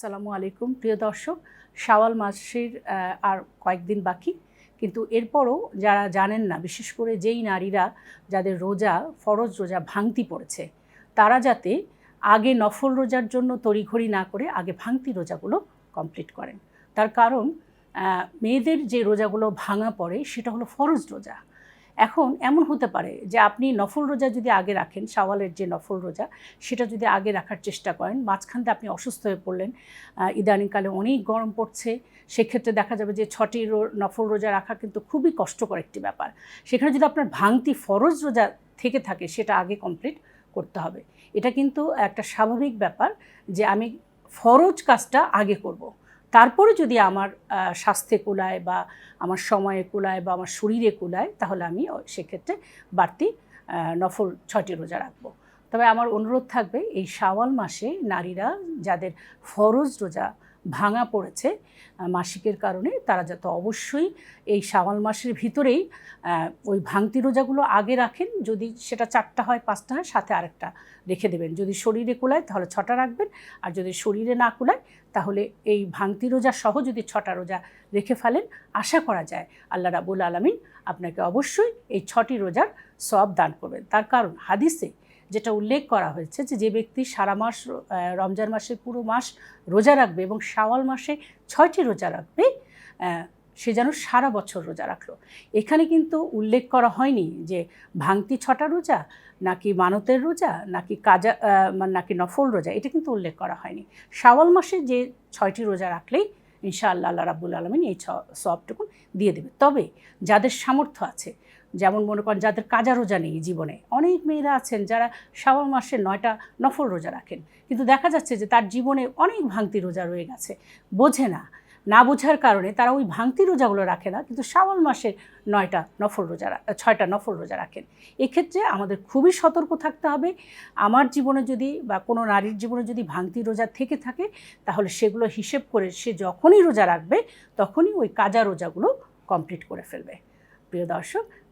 আসসালামু আলাইকুম, প্রিয় দর্শক। শাওয়াল মাসের আর কয়েকদিন বাকি। কিন্তু এরপরও যারা জানেন না, বিশেষ করে যেই নারীরা যাদের রোজা, ফরজ রোজা ভাঙতি পড়েছে, তারা যাতে আগে নফল রোজার জন্য তড়িঘড়ি না করে আগে ভাঙতি রোজাগুলো কমপ্লিট করেন। তার কারণ মেয়েদের যে রোজাগুলো ভাঙা পড়ে, সেটা হলো ফরজ রোজা। এখন এমন হতে পারে যে আপনি নফল রোজা যদি আগে রাখেন সাওয়ালের যে নফল রোজা, সেটা যদি আগে রাখার চেষ্টা করেন মাঝখানতে আপনি অসুস্থ হয়ে পড়লেন ইদানিংকালে অনেক গরম পড়ছে, সেক্ষেত্রে দেখা যাবে যে ছটি নফল রোজা রাখা কিন্তু খুবই কষ্টকর একটি ব্যাপার সেখানে যদি আপনার ভাঙতি ফরজ রোজা থেকে থাকে, সেটা আগে কমপ্লিট করতে হবে এটা কিন্তু একটা স্বাভাবিক ব্যাপার যে আমি ফরজ কাজটা আগে করব। তারপরে যদি আমার স্বাস্থ্যে কুলায় বা আমার সময়ে কুলায় বা আমার শরীরে কুলায়, তাহলে আমি সেক্ষেত্রে বাড়তি নফল ছয়টি রোজা রাখব। তবে আমার অনুরোধ থাকবে, এই শাওয়াল মাসে নারীরা যাদের ফরজ রোজা ভাঙা পড়েছে মাসিকের কারণে। তারা যাতে অবশ্যই এই শাওয়াল মাসের ভিতরেই ওই ভাঙতি রোজাগুলো আগে রাখেন। যদি সেটা চারটা হয়, পাঁচটা হয়, সাথে আরেকটা রেখে দেবেন। যদি শরীরে কুলায়, তাহলে ছটা রাখবেন। আর যদি শরীরে না কুলায়, তাহলে এই ভাঙতি রোজা সহ যদি ছটা রোজা রেখে ফেলেন, আশা করা যায় আল্লাহ রাবুল আলমিন আপনাকে অবশ্যই এই ছটি রোজার সব দান করবেন। তার কারণ হাদিসে যেটা উল্লেখ করা হয়েছে যে যে ব্যক্তি সারা মাস রমজান মাসের পুরো মাস রোজা রাখবে এবং শাওয়াল মাসে ছয়টি রোজা রাখবে সে যেন সারা বছর রোজা রাখল। এখানে কিন্তু উল্লেখ করা হয়নি যে, ভাঙতি ছটা রোজা, নাকি মানতের রোজা, নাকি কাজা মানে নাকি নফল রোজা, এটা কিন্তু উল্লেখ করা হয়নি। শাওয়াল মাসে যে ছয়টি রোজা রাখলেই ইনশাআল্লাহ, আল্লাহ রাবুল আলমিন এই ছ সবটুকুন দিয়ে দেবে। তবে যাদের সামর্থ্য আছে যেমন মনে করেন যাদের কাজা রোজা নেই জীবনে। অনেক মেয়েরা আছেন যারা শ্রাবণ মাসে নয়টা নফল রোজা রাখেন। কিন্তু দেখা যাচ্ছে যে তার জীবনে অনেক ভাঙতি রোজা রয়ে গেছে। বোঝে না। না বোঝার কারণে তারা ওই ভাঙতি রোজাগুলো রাখে না, কিন্তু শ্রাবণ মাসে নয়টা নফল রোজা ছয়টা নফল রোজা রাখেন। এক্ষেত্রে আমাদের খুবই সতর্ক থাকতে হবে। আমার জীবনে যদি বা কোনো নারীর জীবনে যদি ভাঙতি রোজা থেকে থাকে, তাহলে সেগুলো হিসেব করে সে যখনই রোজা রাখবে, তখনই ওই কাজা রোজাগুলো কমপ্লিট করে ফেলবে। প্রিয় দর্শক